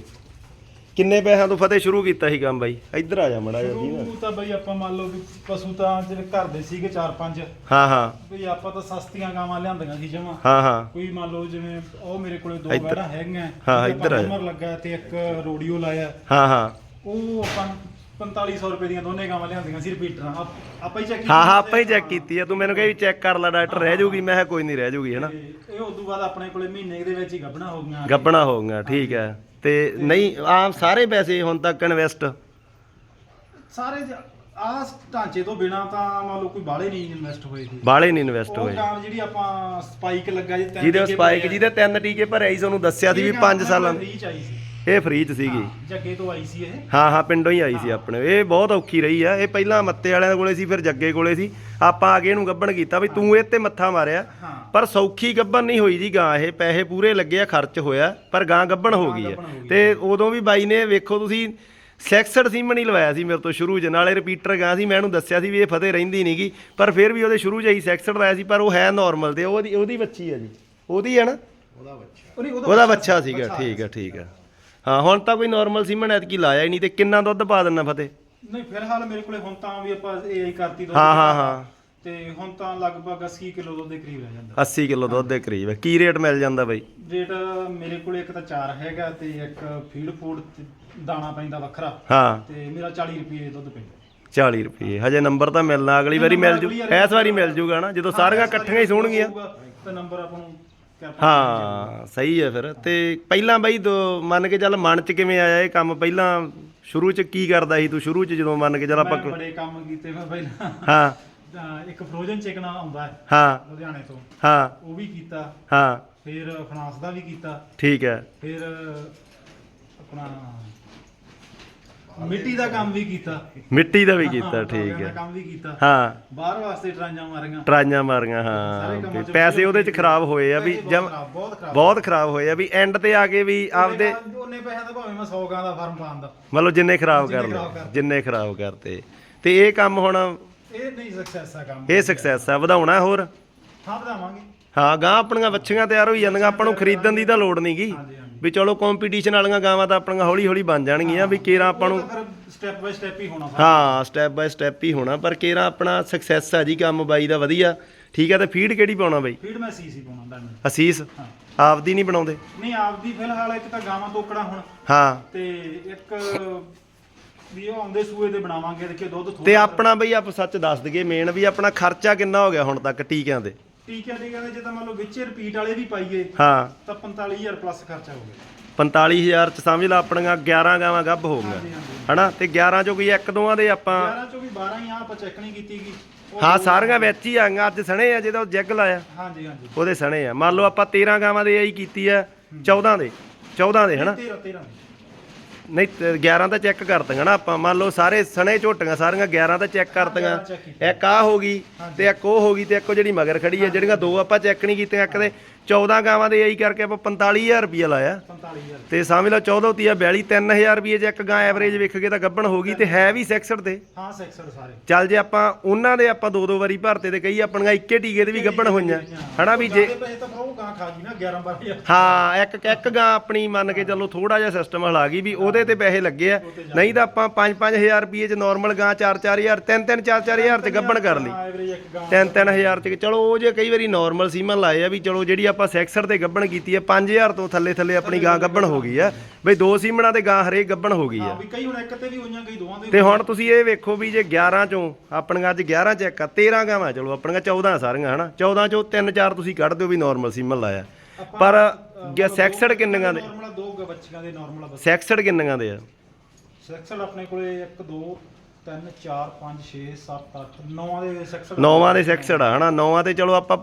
ਕਿੰਨੇ ਪੈਸਿਆਂ ਤੋਂ ਫਤਿਹ ਸ਼ੁਰੂ ਕੀਤਾ ਸੀ ਕੰਮ ਬਾਈ? ਇੱਧਰ ਆ ਜਾ ਮੜਾ ਜੀ ਨਾ ਸ਼ੁਰੂ ਤਾਂ ਬਈ ਆਪਾਂ ਮੰਨ ਲਓ ਵੀ ਪਸ਼ੂ ਤਾਂ ਜਿਹੜੇ ਘਰ ਦੇ ਸੀਗੇ 4-5 ਹਾਂ ਹਾਂ। ਬਈ ਆਪਾਂ ਤਾਂ ਸਸਤੀਆਂ ਗਾਵਾਂ ਲਿਆਂਦੀਆਂ ਸੀ ਜਮਾ। ਹਾਂ ਹਾਂ। ਕੋਈ ਮੰਨ ਲਓ ਜਿਵੇਂ ਉਹ ਮੇਰੇ ਕੋਲੇ ਦੋ ਇੱਧਰ- ਵੈੜਾਂ ਹੈਗੀਆਂ ਹਾਂ, ਇੱਧਰ ਆ ਜਾ। ਨੰਬਰ ਲੱਗਾ ਤੇ ਇੱਕ ਰੋਡੀਓ ਲਾਇਆ। ਹਾਂ ਹਾਂ। ਉਹ ਆਪਾਂ 4500 ਰੁਪਏ ਦੀਆਂ ਦੋਨੇ ਗਾਵਾਂ ਲਿਆਂਦੀਆਂ ਸੀ ਰਿਪੀਟਰਾਂ ਆਪ- ਆਪਾਂ ਹੀ ਚੈੱਕ ਹਾਂ ਹਾਂ ਆਪਾਂ ਹੀ ਚੈੱਕ ਕੀਤੀ ਆ। ਤੂੰ ਮੈਨੂੰ ਕਹੇ ਵੀ ਚੈੱਕ ਕਰ ਲੈ ਡਾਕਟਰ ਰਹਿ ਜਾਊਗੀ ਮੈਂ ਕਿਹਾ ਕੋਈ ਨਹੀਂ ਰਹਿ ਜਾਊਗੀ ਹਨਾ? ਇਹ ਉਸ ਤੋਂ ਬਾਅਦ ਆਪਣੇ ਕੋਲੇ ਮਹੀਨੇ ਦੇ ਵਿੱਚ ਹੀ ਗੱਭਣਾ ਹੋ ਗਈਆਂ। ਗੱਬਣਾ ਹੋਊਗਾ ਠੀਕ ਹੈ। ਤੇ ਨਹੀਂ ਆਮ ਸਾਰੇ ਪੈਸੇ ਹੁਣ ਤੱਕ ਇਨਵੈਸਟ ਸਾਰੇ ਆਹ ਢਾਂਚੇ ਤੋਂ ਬਿਨਾ ਤਾਂ ਮੰਨ ਲਓ ਕੋਈ ਬਾਲੇ ਨਹੀਂ ਇਨਵੈਸਟ ਹੋਏ ਸੀ ਬਾਲੇ ਨਹੀਂ ਇਨਵੈਸਟ ਉਹ ਹੋਏ। ਗਾਂ ਜਿਹੜੀ ਆਪਾਂ ਸਪਾਈਕ ਲੱਗਾ ਜੀ ਤਿੰਨ ਜਿਹਦੇ ਸਪਾਈਕ। ਜਿਹਦੇ ਤਿੰਨ ਟੀਕੇ ਭਰੇ ਸੀ ਤੁਹਾਨੂੰ ਦੱਸਿਆ ਸੀ ਵੀ ਇਹ ਗਾਂ 5 ਸਾਲਾਂ ਕੋਲ ਰੀਚ ਆਈ ਸੀ। ਇਹ ਫ੍ਰੀ ਚ ਸੀਗੀ। ਜੱਗੇ ਤੋਂ ਆਈ ਸੀ ਇਹ। ਹਾਂ ਹਾਂ ਪਿੰਡੋਂ ਹੀ ਆਈ ਸੀ ਆਪਣੇ। ਇਹ ਬਹੁਤ ਔਖੀ ਰਹੀ ਆ। ਇਹ ਪਹਿਲਾਂ ਮੱਤੇ ਵਾਲਿਆਂ ਕੋਲੇ ਸੀ ਫਿਰ ਜੱਗੇ ਕੋਲੇ ਸੀ। ਆਪਾਂ ਆ ਕੇ ਇਹਨੂੰ ਗੱਬਣ ਕੀਤਾ ਵੀ ਤੂੰ ਇਹ ਤੇ ਮੱਥਾ ਮਾਰਿਆ। ਪਰ ਸੌਖੀ ਗੱਬਣ ਨਹੀਂ ਹੋਈ ਜੀ ਗਾਂ ਇਹ। ਪੈਸੇ ਪੂਰੇ ਲੱਗੇ ਆ ਖਰਚ ਹੋਇਆ ਪਰ ਗਾਂ ਗੱਬਣ ਹੋ ਗਈ ਆ। ਗੱਭਣ। ਤੇ ਉਦੋਂ ਵੀ ਬਾਈ ਨੇ ਵੇਖੋ ਤੁਸੀਂ ਸੈਕਸਡ ਸੀਮਨ ਹੀ ਲਵਾਇਆ ਸੀ ਮੇਰੇ ਤੋਂ ਸ਼ੁਰੂ 'ਚ। ਨਾਲੇ ਰਿਪੀਟਰ ਗਾਂ ਸੀ ਮੈਂ ਇਹਨੂੰ ਦੱਸਿਆ ਸੀ ਵੀ ਇਹ ਫਤਿਹ ਰਹਿੰਦੀ ਨਹੀਂਗੀ ਪਰ ਫਿਰ ਵੀ ਉਹਦੇ ਸ਼ੁਰੂ 'ਚ ਹੀ ਸੈਕਸਡ ਲਾਇਆ ਸੀ ਪਰ ਉਹ ਹੈ ਨਾਰਮਲ ਤੇ। ਉਹਦੀ ਉਹਦੀ ਬੱਚੀ ਆ ਜੀ। ਉਹਦੀ ਹੈ ਨਾ? ਉਹਨੇ ਉਹਦਾ ਬੱਚਾ ਸੀਗਾ। ਠੀਕ ਆ ਠੀਕ ਆ। ਹਾਂ ਹੁਣ ਤਾਂ ਕੋਈ ਨਾਰਮਲ ਸੀਮਨ ਐਤਕੀ ਲਾਇਆ ਹੀ ਨਹੀਂ ਤੇ ਕਿੰਨਾ ਦੁੱਧ ਪਾ ਦਿੰਨਾ ਫਤਿਹ? ਨਹੀਂ ਫਿਲਹਾਲ ਮੇਰੇ ਕੋਲੇ ਹੁਣ ਤਾਂ ਵੀ ਆਪਾਂ ਇਹ ਕਰਤੀ ਦੁੱਧ ਹਾਂ ਹਾਂ ਹਾਂ। ਤੇ ਹੁਣ ਤਾਂ ਲਗਭਗ 80 ਕਿਲੋ ਦੁੱਧ ਦੇ ਕਰੀਬ ਰਹਿ ਜਾਂਦਾ। 80 ਕਿਲੋ ਦੁੱਧ ਦੇ ਕਰੀਬ ਹੈ। ਕੀ ਰੇਟ ਮਿਲ ਜਾਂਦਾ ਬਾਈ? ਰੇਟ ਮੇਰੇ ਕੋਲੇ ਇੱਕ ਤਾਂ ਚਾਰ ਹੈਗਾ ਤੇ ਇੱਕ ਫੀਡ ਫੂਡ ਦਾਣਾ ਪੈਂਦਾ ਵੱਖਰਾ। ਹਾਂ। ਤੇ ਮੇਰਾ 40 ਰੁਪਏ ਦੁੱਧ ਪੈਂਦਾ। 40 ਰੁਪਏ। ਹਜੇ ਨੰਬਰ ਤਾਂ ਮਿਲਣਾ। ਅਗਲੀ ਵਾਰੀ ਮਿਲ ਜੂ। ਇਸ ਵਾਰੀ ਮਿਲ ਜੂਗਾ ਨਾ। ਜਦੋਂ ਸਾਰੀਆਂ ਇਕੱਠੀਆਂ ਹੀ ਸੋਣਗੀਆਂ। ਤੇ ਨੰਬਰ ਆਪਾਂ ਨੂੰ ਹਾਂ ਸਹੀ ਹੈ ਫਿਰ। ਤੇ ਪਹਿਲਾਂ ਬਾਈ ਦੋ- ਮੰਨ ਕੇ ਚੱਲ ਮਨ ਚ ਕਿਵੇਂ ਆਇਆ ਇਹ ਕੰਮ? ਪਹਿਲਾਂ ਸ਼ੁਰੂ ਚ ਕੀ ਕਰਦਾ ਸੀ ਤੂੰ? ਸ਼ੁਰੂ ਚ ਜਦੋਂ ਮੰਨ ਕੇ ਚੱਲ ਆਪਾਂ ਮੈਂ ਬੜੇ ਕੰਮ ਕੀਤੇ ਮੈਂ ਪਹਿਲਾਂ। ਹਾਂ। ਤਾਂ ਇੱਕ ਫਰੋਜ਼ਨ ਚਿਕਨ ਆਉਂਦਾ ਹੈ ਹਾਂ। ਲੁਧਿਆਣੇ ਤੋਂ। ਹਾਂ। ਉਹ ਵੀ ਕੀਤਾ। ਹਾਂ। ਫਿਰ ਫਰਾਂਸ ਦਾ ਵੀ ਕੀਤਾ। ਠੀਕ ਹੈ। ਫਿਰ ਆਪਣਾ ਮਿੱਟੀ ਦਾ ਕੰਮ ਵੀ ਕੀਤਾ। ਮਿੱਟੀ ਦਾ ਵੀ ਕੀਤਾ ਹਾਂ, ਠੀਕ ਦਾ ਹੈ। ਕੰਮ ਵੀ ਕੀਤਾ। ਹਾਂ। ਬਾਹਰ ਵਾਸਤੇ ਟਰਾਂਜਾਂ ਮਾਰੀਆਂ। ਟਰਾਈਆਂ ਮਾਰੀਆਂ ਸਾਰੇ ਹਾਂ ਕੰਮਾਂ ਵੀ ਚ ਪੈਸੇ ਉਹਦੇ ਚ ਖਰਾਬ ਹੋਏ ਆ ਵੀ ਪੈਸੇ ਜਮ ਬਹੁਤ ਖਰਾਬ, ਬਹੁਤ ਖਰਾਬ। ਬਹੁਤ ਖਰਾਬ ਹੋਏ ਆ ਵੀ ਐਂਡ ਤੇ ਆ ਕੇ ਵੀ ਆਪਦੇ ਉਹਨੇ ਪੈਸਿਆਂ ਦਾ ਭਾਵੇਂ ਮੈਂ 100 ਗਾਂ ਦਾ ਫਾਰਮ ਪਾਉਂਦਾ ਮਤਲਬ ਜਿੰਨੇ ਖਰਾਬ ਕਰ ਲਏ। ਜਿੰਨੇ ਖਰਾਬ ਕਰਤੇ। ਤੇ ਇਹ ਕੰਮ ਹੁਣ ਇਹ ਨਹੀਂ ਸਕਸੈਸ ਆ ਕੰਮ। ਇਹ ਸਕਸੈਸ ਆ। ਵਧਾਉਣਾ ਹੋਰ? ਹਾਂ ਵਧਾਵਾਂਗੇ। ਹਾਂ ਗਾਂ ਆਪਣੀਆਂ ਵੱਛੀਆਂ ਤਿਆਰ ਹੋਈ ਜਾਂਦੀਆਂ ਆਪਾਂ ਨੂੰ ਖਰੀਦਣ ਦੀ ਤਾਂ ਲੋੜ ਨਹੀਂਗੀ ਹਾਂਜੀ। ਵੀ ਚਲੋ ਕੰਪੀਟੀਸ਼ਨ ਵਾਲੀਆਂ ਗਾਵਾਂ ਤਾਂ ਆਪਣੀਆਂ ਹੌਲੀ ਹੌਲੀ ਬਣ ਜਾਣਗੀਆਂ ਵੀ ਕੇਰਾ ਆਪਾਂ ਨੂੰ ਤਾਂ ਸਟੈਪ ਬਾਈ ਸਟੈਪ ਹੀ ਹੋਣਾ ਹਾਂ ਸਟੈਪ ਬਾਈ ਸਟੈਪ ਹੀ ਹੋਣਾ ਪਰ ਕੇਰਾ ਆਪਣਾ ਸਕਸੈਸ ਆ ਜੀ ਕੰਮ ਬਾਈ ਦਾ ਵਧੀਆ। ਠੀਕ ਹੈ ਤੇ ਫੀਡ ਕਿਹੜੀ ਪਾਉਣਾ ਬਾਈ? ਫੀਡ ਮੈਂ ਸੀਸੀ ਪਾਉਣਾ ਡਨ ਅਸੀਸ? ਆਪਦੀ ਨਹੀਂ ਬਣਾਉਂਦੇ? ਨਹੀਂ ਆਪਦੀ ਫਿਲਹਾਲ ਇੱਕ ਤਾਂ ਗਾਵਾਂ ਤੋਕੜਾ ਹੁਣ। ਹਾਂ। ਤੇ ਇੱਕ ਵੀ ਉਹ ਆਉਂਦੇ ਸੂਏ ਦੇ ਬਣਾਵਾਂਗੇ ਕਿ ਦੁੱਧ ਤੇ ਆਪਣਾ ਬਈ ਆਪ ਸੱਚ ਦੱਸ ਦਈਏ ਮੇਨ ਵੀ ਆਪਣਾ ਖਰਚਾ ਕਿੰਨਾ ਹੋ ਗਿਆ ਹੁਣ ਤੱਕ ਟੀਕਿਆਂ ਦੇ ਟੀਕਿਆਂ ਟੀਕਿਆਂ ਦੇ ਜੇ ਤਾਂ ਮੰਨ ਲਓ ਵਿੱਚ ਰਿਪੀਟ ਵਾਲੇ ਵੀ ਪਾਈਏ ਹਾਂ। ਤਾਂ 45000 ਪਲੱਸ ਖਰਚਾ ਹੋ ਗਿਆ। 45000 ਚ ਸਮਝ ਲਾ ਆਪਣੀਆਂ 11 ਗਾਵਾਂ ਗੱਭ ਹੋ ਗਈਆਂ। ਹਾਂਜੀ ਹਾਂਜੀ। ਹਨਾ? ਤੇ 11 ਚੋਂ ਕੋਈ ਇੱਕ ਦੋਵਾਂ ਦੇ ਆਪਾਂ 11 ਚੋਂ ਵੀ 12 ਹੀ ਆ ਆਪਾਂ ਚੈੱਕ ਨਹੀਂ ਕੀਤੀ ਗੀ ਉਹ ਹਾਂ ਦੋ- ਸਾਰੀਆਂ ਵਿੱਚ ਹੀ ਆਈਆਂ ਅੱਜ ਸਣੇ ਆ ਜਿਹਦਾ ਜੈਗ ਲਾਇਆ। ਹਾਂਜੀ ਹਾਂਜੀ। ਉਹਦੇ ਸਣੇ ਆ। ਮੰਨ ਲਓ ਆਪਾਂ 13 ਗਾਵਾਂ ਦੇ ਆਈ ਕੀਤੀ ਆ 14 ਦੇ 14 ਦੇ ਹਨਾ? 13 13 ਨਹੀਂ ਤੇ 11 ਤਾਂ ਚੈੱਕ ਕਰ ਦਾਂਗਾ ਨਾ ਆਪਾਂ। ਮੰਨ ਲਓ ਸਾਰੇ ਸਣੇ ਝੋਟੀਆਂ ਸਾਰੀਆਂ 11 ਤਾਂ ਚੈੱਕ ਕਰ ਦਾਂਗਾ 11 check ਕੀਤੀਆਂ। ਇੱਕ ਆ ਹੋ ਗਈ ਤੇ ਇੱਕ ਉਹ ਹੋ ਗਈ ਤੇ ਇੱਕ ਉਹ ਜਿਹੜੀ ਮਗਰ ਖੜੀ ਆ। ਜਿਹੜੀਆਂ ਦੋ ਆਪਾਂ ਚੈੱਕ ਨਹੀਂ ਕੀਤੀਆਂ ਇੱਕ ਦੇ 14 ਗਾਵਾਂ ਦੇ ਆਈ ਕਰਕੇ ਆਪਾਂ 45000 ਰੁਪਇਆ ਲਾਇਆ। 45000 ਤੇ ਸਮਝ ਲਓ 14 ਤੀਆ 42 3000 ਰੁਪਏ ਜੇ ਇੱਕ ਗਾਂ ਐਵਰੇਜ ਵੇਖ ਕੇ ਤਾਂ ਗੱਬਣ ਹੋ ਗਈ ਤੇ ਹੈ ਵੀ ਸੈਕਸਡ ਤੇ। ਹਾਂ ਸੈਕਸਰ ਸਾਰੇ। ਚੱਲ ਜੇ ਆਪਾਂ ਉਹਨਾਂ ਦੇ ਆਪਾਂ ਦੋ ਦੋ ਵਾਰੀ ਭਰਤੇ ਤੇ ਕਈ ਆਪਣੀਆਂ ਇੱਕੇ ਟੀਕੇ ਦੇ ਵੀ ਗੱਬਣ ਹੋਈਆਂ। ਹਨਾ ਵੀ ਜੇ ਜ਼ਿਆਦੇ ਪੈਸੇ ਤਾਂ ਫਿਰ ਉਹ ਗਾਂ ਖਾ ਗਈ ਨਾ 11 12000 ਹਾਂ ਇੱਕ ਇੱਕ ਗਾਂ ਆਪਣੀ ਮੰਨ ਕੇ ਚੱਲੋ ਥੋੜਾ ਜਿਹਾ ਸਿਸਟਮ ਹਿਲਾ ਗਈ ਵੀ ਉਹਦੇ ਤੇ ਪੈਸੇ ਲੱਗੇ ਆ। ਨਹੀਂ ਤਾਂ ਆਪਾਂ 5-5000 ਰੁਪਏ ਚ ਨਾਰਮਲ ਗਾਂ 4-4000 3-3 4-4000 ਚ ਗੱਬਣ ਕਰ ਲਈ। ਐਵਰੇਜ ਇੱਕ ਗਾਂ। 3-3000 ਚ ਚਲੋ ਉਹ ਜੇ ਕਈ ਵਾਰੀ ਨਾਰਮਲ ਸੀਮਨ ਲਾਏ ਆ ਵੀ ਚਲੋ ਜਿਹੜੀ ਆਪਾਂ ਸੈਕਸਰ ਤੇ ਗੱਬਣ ਕੀਤੀ ਆ 5000 ਤੋਂ ਥੱਲੇ ਥੱਲੇ ਆਪਣੀ ਗਾਂ ਗੱਬਣ ਹੋ ਗਈ ਆ ਬਈ ਦੋ ਸੀਮਨਾਂ ਤੇ ਗਾਂ ਹਰੇਕ ਗੱਬਣ ਹੋ ਗਈ ਹਾਂ। ਵੀ ਕਈ ਹੁਣ ਇੱਕ ਤੇ ਵੀ ਹੋਈਆਂ ਕਈ ਦੋਵਾਂ ਦੇ ਤੇ ਹੁਣ ਤੁਸੀਂ ਇਹ ਵੇਖੋ ਵੀ ਜੇ 11 ਚੋਂ ਆਪਣੀਆਂ ਅੱਜ 11 ਚੈੱਕ ਆ 13 ਗਾਵਾਂ ਚਲੋ ਆਪਣੀਆਂ 14 ਸਾਰੀਆਂ ਹਨਾ? 14 ਚੋਂ 3-4 ਤੁਸੀਂ ਕੱਢ ਦਿਓ ਵੀ ਨਾਰਮਲ ਸੀਮਨ ਲਾਇਆ। ਪਰ ਜੇ ਸੈਕਸਡ ਕਿੰਨੀਆਂ ਦੇ? ਨਾਰਮਲ ਦੋ ਬੱਚੀਆਂ ਦੇ ਨਾਰਮਲ ਬੱਚੇ ਸੈਕਸਡ ਕਿੰਨੀਆਂ ਦੇ ਆ? ਸੈਕਸਰ ਆਪਣੇ ਕੋਲੇ 1 2 3 4 5 6 7 8 9 ਦੇ ਸੈਕਸਰ ਨੌਵਾਂ ਦੇ ਸੈਕਸਡ ਆ ਹਨਾ? ਨੌਵਾਂ ਤੇ ਚਲੋ ਆਪਾਂ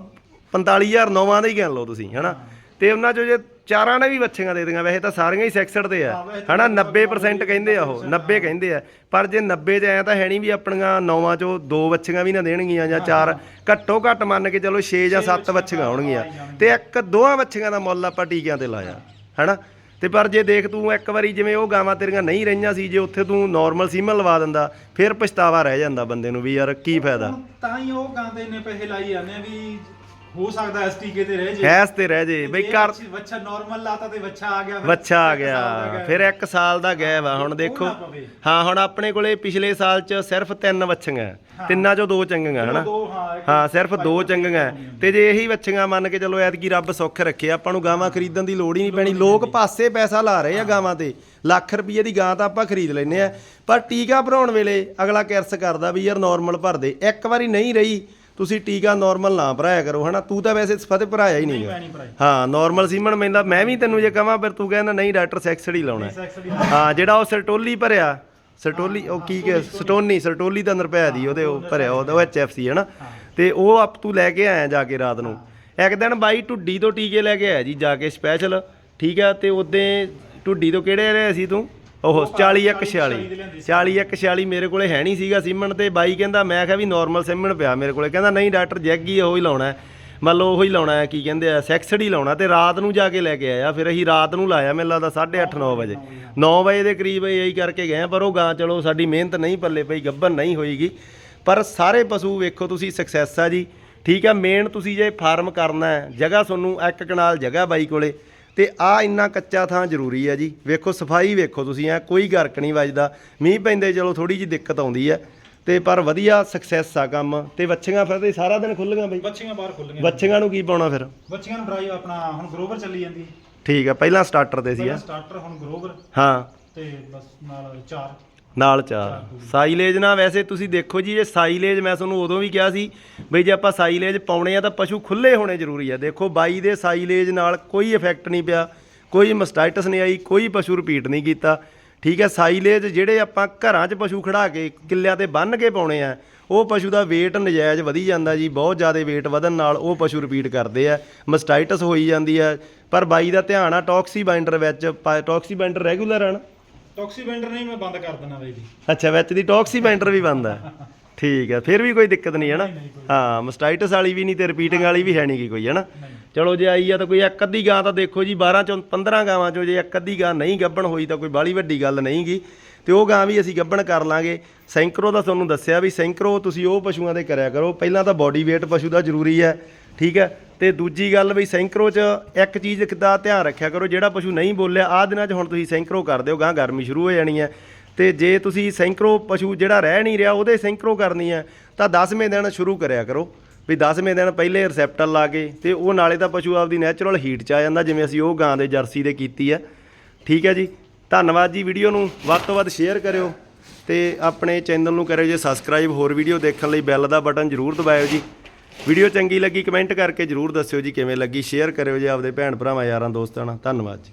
45000 ਨੌਵਾਂ ਦੇ ਹੀ ਗਿਣ ਲਓ ਤੁਸੀਂ ਹਨਾ? ਤੇ ਉਹਨਾਂ ਚੋਂ ਜੇ ਚਾਰਾਂ ਨੇ ਵੀ ਬੱਚੀਆਂ ਦੇ ਦਿੱਤੀਆਂ ਵੈਸੇ ਤਾਂ ਸਾਰੀਆਂ ਹੀ ਸੈਕਸਡ ਤੇ ਆ ਹਨਾ? 90% ਕਹਿੰਦੇ ਆ ਉਹ 90 ਕਹਿੰਦੇ ਆ। ਪਰ ਜੇ 90 ਚ ਐ ਤਾਂ ਹੈ ਨਹੀਂ ਵੀ ਆਪਣੀਆਂ ਨੌਵਾਂ ਚੋਂ ਦੋ ਬੱਚੀਆਂ ਵੀ ਨਾ ਦੇਣਗੀਆਂ ਜਾਂ ਚਾਰ ਘੱਟੋ ਘੱਟ ਮੰਨ ਕੇ ਚਲੋ 6 ਜਾਂ 7 ਬੱਚੀਆਂ ਆਉਣਗੀਆਂ। ਤੇ ਇੱਕ ਦੋਹਾਂ ਬੱਚੀਆਂ ਦਾ ਮੁੱਲ ਆਪਾਂ ਟੀਕਿਆਂ ਤੇ ਲਾਇਆ ਹਨਾ? ਤੇ ਪਰ ਜੇ ਦੇਖ ਤੂੰ ਇੱਕ ਵਾਰੀ ਜਿਵੇਂ ਉਹ ਗਾਵਾਂ ਤੇਰੀਆਂ ਨਹੀਂ ਰਹੀਆਂ ਸੀ ਜੇ ਉੱਥੇ ਤੂੰ ਨਾਰਮਲ ਸੀਮਨ ਲਵਾ ਦਿੰਦਾ ਫਿਰ ਪਛਤਾਵਾ ਰਹਿ ਜਾਂਦਾ ਬੰਦੇ ਨੂੰ ਵੀ ਯਾਰ ਕੀ ਫਾਇਦਾ। ਤਾਂ ਹੀ ਉਹ ਗਾਂ ਦੇ ਇੰਨੇ ਪੈਸੇ ਲਾਈ ਜਾਂਦੇ ਆ ਵੀ ਹੋ ਸਕਦਾ ਐਸਟੀਕੇ ਤੇ ਰਹਿ ਜੇ। ਹੈਸ ਤੇ ਰਹਿ ਜੇ। ਬਈ ਕਰ ਬੱਚੀ- ਬੱਚਾ ਨਾਰਮਲ ਲਾਤਾ ਤੇ ਬੱਚਾ ਆ ਗਿਆ ਬੱਚਾ ਆ ਗਿਆ। ਫਿਰ ਇੱਕ ਸਾਲ ਦਾ ਗੈਪ ਆ। ਹੁਣ ਦੇਖੋ। ਹਾਂ ਹੁਣ ਆਪਣੇ ਕੋਲੇ ਪਿਛਲੇ ਸਾਲ ਚ ਸਿਰਫ ਤਿੰਨ ਵੱਛੀਆਂ ਤਿੰਨਾਂ ਚੋਂ ਦੋ ਚੰਗੀਆਂ ਹਨਾ? ਹਾਂ ਸਿਰਫ ਦੋ ਚੰਗੀਆਂ। ਤੇ ਜੇ ਇਹੀ ਵੱਛੀਆਂ ਮੰਨ ਕੇ ਚਲੋ ਐਤਕੀ ਰੱਬ ਸੁੱਖ ਰੱਖੇ ਆਪਾਂ ਨੂੰ ਗਾਵਾਂ ਖਰੀਦਣ ਦੀ ਲੋੜ ਹੀ ਨਹੀਂ ਪੈਣੀ। ਲੋਕ ਪਾਸੇ ਪੈਸਾ ਲਾ ਰਹੇ ਆ ਗਾਵਾਂ ਤੇ। ਲੱਖ ਰੁਪਏ ਦੀ ਗਾਂ ਤਾਂ ਆਪਾਂ ਖਰੀਦ ਲੈਨੇ ਆ। ਪਰ ਟੀਕਾ ਭਰਾਉਣ ਵੇਲੇ ਅਗਲਾ ਕਿਰਸ ਕਰਦਾ ਵੀ ਯਾਰ ਨਾਰਮਲ ਭਰ ਦੇ। ਇੱਕ ਵਾਰੀ ਨਹੀਂ ਰਹੀ ਤੁਸੀਂ ਟੀਕਾ ਨਾਰਮਲ ਨਾ ਭਰਾਇਆ ਕਰੋ ਹਨਾ? ਤੂੰ ਤਾਂ ਵੈਸੇ ਫਤਿਹ ਭਰਾਇਆ ਹੀ ਨਹੀਂ ਹਾਂ ਨਾਰਮਲ ਸੀਮਨ ਮੈਂਦਾ ਮੈਂ ਵੀ ਤੈਨੂੰ ਜੇ ਕਹਾਂ ਫਿਰ ਤੂੰ ਕਹਿੰਦਾ ਨਹੀਂ ਡਾਕਟਰ ਸੈਕਸਡ ਹੀ। ਲਾਉਣਾ। ਹੈ। ਹਾਂ ਜਿਹੜਾ ਉਹ ਸਰਟੋਲੀ ਭਰਿਆ ਸਰਟੋਲੀ ਉਹ ਕੀ ਕਿ ਸਟੋਨੀ ਸਰਟੋਲੀ ਦਾ ਰੁਪਏ ਦੀ ਉਹਦੇ ਉਹ ਭਰਿਆ ਉਹਦਾ ਐਚਐਫਸੀ ਹੈ। ਨਾ ਤੇ ਉਹ ਆਪ ਤੂੰ ਲੈ ਕੇ ਆਇਆ ਜਾ ਕੇ ਰਾਤ ਨੂੰ। ਇੱਕ ਦਿਨ ਬਾਈ ਢੁੱਡੀ ਤੋਂ ਟੀਕੇ ਲੈ ਕੇ ਆਇਆ ਜੀ ਜਾ ਕੇ ਸਪੈਸ਼ਲ ਠੀਕ ਆ? ਤੇ ਉਹਦੇ ਢੁੱਡੀ ਤੋਂ ਕਿਹੜੇ ਰਹੇ ਸੀ ਤੂੰ? ਉਹ 4146 ਦੇ ਲਿਆਂਦੇ 4146 ਮੇਰੇ ਕੋਲੇ ਹੈ ਨਹੀਂ ਸੀਗਾ ਸਿਮਣ ਤੇ ਬਾਈ ਕਹਿੰਦਾ ਮੈਂ ਕਿਹਾ ਵੀ ਨਾਰਮਲ ਸਿਮਣ ਪਿਆ ਮੇਰੇ ਕੋਲੇ। ਕਹਿੰਦਾ ਨਹੀਂ ਡਾਕਟਰ ਜੈਗੀ ਉਹ ਹੀ ਲਾਉਣਾ ਮੰਨ ਲਓ ਉਹ ਹੀ ਲਾਉਣਾ ਹੈ ਕੀ ਕਹਿੰਦੇ ਆ ਸੈਕਸਡ ਹੀ ਲਾਉਣਾ। ਤੇ ਰਾਤ ਨੂੰ ਜਾ ਕੇ ਲੈ ਕੇ ਆਇਆ ਫਿਰ ਅਸੀਂ ਰਾਤ ਨੂੰ ਲਾਇਆ ਮੈਨੂੰ ਲੱਗਦਾ 8:30 9 ਵਜੇ। 9 ਵਜੇ ਦੇ ਕਰੀਬ ਇਹੀ ਕਰਕੇ ਗਏ ਪਰ ਉਹ ਗਾਂ ਚਲੋ ਸਾਡੀ ਮਿਹਨਤ ਨਹੀਂ ਪੱਲੇ ਪਈ ਗੱਭਣ ਨਹੀਂ ਹੋਈਗੀ। ਪਰ ਸਾਰੇ ਪਸ਼ੂ ਵੇਖੋ ਤੁਸੀਂ ਸਕਸੈਸ ਆ ਜੀ। ਠੀਕ ਆ ਮੇਨ ਤੁਸੀਂ ਜੇ ਫਾਰਮ ਕਰਨਾ ਹੈ ਜਗ੍ਹਾ ਤੁਹਾਨੂੰ ਇੱਕ ਕਨਾਲ ਜਗ੍ਹਾ ਬਾਈ ਕੋਲੇ। ਤੇ ਆ ਇੰਨਾ ਕੱਚਾ ਥਾਂ ਜ਼ਰੂਰੀ ਹੈ ਜੀ। ਵੇਖੋ ਸਫ਼ਾਈ ਵੇਖੋ ਤੁਸੀਂ ਐ ਕੋਈ ਗਰਕ ਨਹੀਂ ਵੱਜਦਾ। ਮੀਂਹ ਪੈਂਦੇ ਚਲੋ ਥੋੜੀ ਜੀ ਦਿੱਕਤ ਆਉਂਦੀ ਹੈ। ਤੇ ਪਰ ਵਧੀਆ ਸਕਸੈਸ ਆ ਕੰਮ। ਤੇ ਵੱਛੀਆਂ ਫਿਰ ਤੇ ਸਾਰਾ ਦਿਨ ਖੁੱਲੀਆਂ ਬਈ। ਬੱਚੀਆਂ ਬਾਹਰ ਖੁੱਲ ਗਈਆਂ ਵੱਛੀਆਂ ਨੂੰ ਕੀ ਪਾਉਣਾ ਫਿਰ? ਬੱਚੀਆਂ ਨੂੰ ਡਰਾਈ ਆਪਣਾ ਹੁਣ ਗਰੋਵਰ ਚੱਲੀ ਜਾਂਦੀ। ਠੀਕ ਆ ਪਹਿਲਾਂ ਸਟਾਰਟਰ ਤੇ ਸੀ ਪਹਿਲਾਂ ਆ ਸਟਾਰਟਰ ਹੁਣ ਗਰੋਵਰ ਹਾਂ। ਤੇ ਬਸ ਨਾਲ ਚਾਰ। ਨਾਲ ਚਾਰ। ਸਾਈਲੇਜ ਨਾਲ ਵੈਸੇ ਤੁਸੀਂ ਦੇਖੋ ਜੀ, ਇਹ ਸਾਈਲੇਜ ਮੈਂ ਤੁਹਾਨੂੰ ਉਦੋਂ ਵੀ ਕਿਹਾ ਸੀ ਬਈ ਜੇ ਆਪਾਂ ਸਾਈਲੇਜ ਪਾਉਣੇ ਆ ਤਾਂ ਪਸ਼ੂ ਖੁੱਲੇ ਹੋਣੇ ਜ਼ਰੂਰੀ ਆ। ਦੇਖੋ ਬਾਈ ਦੇ ਸਾਈਲੇਜ ਨਾਲ ਕੋਈ ਇਫੈਕਟ ਨਹੀਂ ਪਿਆ, ਕੋਈ ਮਸਟਾਈਟਸ ਨਹੀਂ ਆਈ, ਕੋਈ ਪਸ਼ੂ ਰਿਪੀਟ ਨਹੀਂ ਕੀਤਾ। ਠੀਕ ਹੈ, ਸਾਈਲੇਜ ਜਿਹੜੇ ਆਪਾਂ ਘਰਾਂ 'ਚ ਪਸ਼ੂ ਖੜਾ ਕੇ ਕਿੱਲਿਆਂ ਤੇ ਬੰਨ੍ਹ ਕੇ ਪਾਉਣੇ ਆ, ਉਹ ਪਸ਼ੂ ਦਾ weight ਨਜਾਇਜ਼ ਵਧੀ ਜਾਂਦਾ ਜੀ, ਬਹੁਤ ਜ਼ਿਆਦਾ weight ਵਧਣ ਨਾਲ ਉਹ ਪਸ਼ੂ ਰਿਪੀਟ ਕਰਦੇ ਆ। ਮਸਟਾਈਟਸ ਹੋਈ ਜਾਂਦੀ ਆ, ਪਰ ਬਾਈ ਦਾ ਧਿਆਨ ਆ ਟੌਕਸੀ ਬਾਈਂਡਰ ਵਿੱਚ ਟੌਕਸੀ ਬਾਈਂਡਰ ਰੈਗੂਲਰ ਹਨ। ਟੌਕਸੀ ਬੈਂਡਰ ਨਹੀਂ ਮੈਂ ਬੰਦ ਕਰ ਦਿੰਦਾ ਬਾਈ ਜੀ। ਅੱਛਾ ਵਿੱਚ ਦੀ ਟੌਕਸੀ ਬੈਂਡਰ ਵੀ ਬੰਦ ਹੈ ਠੀਕ ਹੈ ਫਿਰ ਵੀ ਕੋਈ ਦਿੱਕਤ ਨਹੀਂ ਹੈ ਨਾ ਹਾਂ ਮਸਟਾਈਟਸ ਵਾਲੀ ਵੀ ਨਹੀਂ ਤੇ ਰਿਪੀਟਿੰਗ ਵਾਲੀ ਵੀ ਹੈ ਨਹੀਂ ਕੋਈ ਹੈ ਨਾ ਚਲੋ ਜੇ ਆਈ ਆ ਤਾਂ ਕੋਈ ਇੱਕ ਅੱਧੀ ਗਾਂ ਤਾਂ ਦੇਖੋ ਜੀ 12 ਚੋਂ 15 ਗਾਵਾਂ ਚੋਂ ਜੇ ਇੱਕ ਅੱਧੀ ਗਾਂ ਨਹੀਂ ਗੱਭਣ ਹੋਈ ਤਾਂ ਕੋਈ ਬਾਲੀ ਵੱਡੀ ਗੱਲ ਨਹੀਂ ਗੀ ਤੇ ਉਹ ਗਾਂ ਵੀ ਅਸੀਂ ਗੱਭਣ ਕਰ ਲਾਂਗੇ। ਸੈਂਕਰੋ ਦਾ ਤੁਹਾਨੂੰ ਦੱਸਿਆ ਵੀ ਸੈਂਕਰੋ ਤੁਸੀਂ ਉਹ ਪਸ਼ੂਆਂ ਦੇ ਕਰਿਆ ਕਰੋ। ਪਹਿਲਾਂ ਤਾਂ ਬਾਡੀ weight ਪਸ਼ੂ ਦਾ ਜ਼ਰੂਰੀ ਹੈ ਠੀਕ ਹੈ? ਤੇ ਦੂਜੀ ਗੱਲ ਵੀ ਸੈਂਕਰੋ 'ਚ ਇੱਕ ਚੀਜ਼ ਦਾ ਧਿਆਨ ਰੱਖਿਆ ਕਰੋ, ਜਿਹੜਾ ਪਸ਼ੂ ਨਹੀਂ ਬੋਲਿਆ, ਆਹ ਦਿਨਾਂ 'ਚ ਹੁਣ ਤੁਸੀਂ ਸੈਂਕਰੋ ਕਰ ਦਿਓ, ਗਾਂ ਗਰਮੀ ਸ਼ੁਰੂ ਹੋ ਜਾਣੀ ਹੈ। ਤੇ ਜੇ ਤੁਸੀਂ ਸੈਂਕਰੋ ਪਸ਼ੂ ਜਿਹੜਾ ਰਹਿ ਨਹੀਂ ਰਿਹਾ, ਉਹਦੇ ਸੈਂਕਰੋ ਕਰਨੀ ਹੈ, ਤਾਂ 10ਵੇਂ ਦਿਨ ਸ਼ੁਰੂ ਕਰਿਆ ਕਰੋ। ਵੀ 10ਵੇਂ ਦਿਨ ਪਹਿਲੇ ਰਿਸੈਪਟਰ ਲਾ ਕੇ, ਤੇ ਉਹ ਨਾਲੇ ਤਾਂ ਪਸ਼ੂ ਆਪਦੀ ਨੈਚੁਰਲ ਹੀਟ 'ਚ ਆ ਜਾਂਦਾ, ਜਿਵੇਂ ਅਸੀਂ ਉਹ ਗਾਂ ਦੇ ਜਰਸੀ ਦੇ ਕੀਤੀ ਹੈ। ਠੀਕ ਹੈ ਜੀ? ਧੰਨਵਾਦ ਜੀ ਵੀਡੀਓ ਨੂੰ, ਵੱਧ ਤੋਂ ਵੱਧ ਸ਼ੇਅਰ ਕਰਿਓ, ਤੇ ਆਪਣੇ ਚੈਨਲ ਨੂੰ ਕਰਿਓ ਜੇ ਸਬਸਕ੍ਰਾਈਬ ਹੋਰ ਵੀਡੀਓ ਦੇਖਣ ਲਈ ਬੈਲ ਦਾ ਬਟਨ ਜ਼ਰੂਰ ਦਬਾਇਓ ਜੀ। ਵੀਡੀਓ ਚੰਗੀ ਲੱਗੀ ਕਮੈਂਟ ਕਰਕੇ ਜ਼ਰੂਰ ਦੱਸਿਓ ਜੀ ਕਿਵੇਂ ਲੱਗੀ, ਸ਼ੇਅਰ ਕਰਿਓ ਜੀ ਆਪਦੇ ਭੈਣ ਭਰਾਵਾਂ, ਯਾਰਾਂ, ਦੋਸਤਾਂ ਨਾਲ। ਧੰਨਵਾਦ ਜੀ।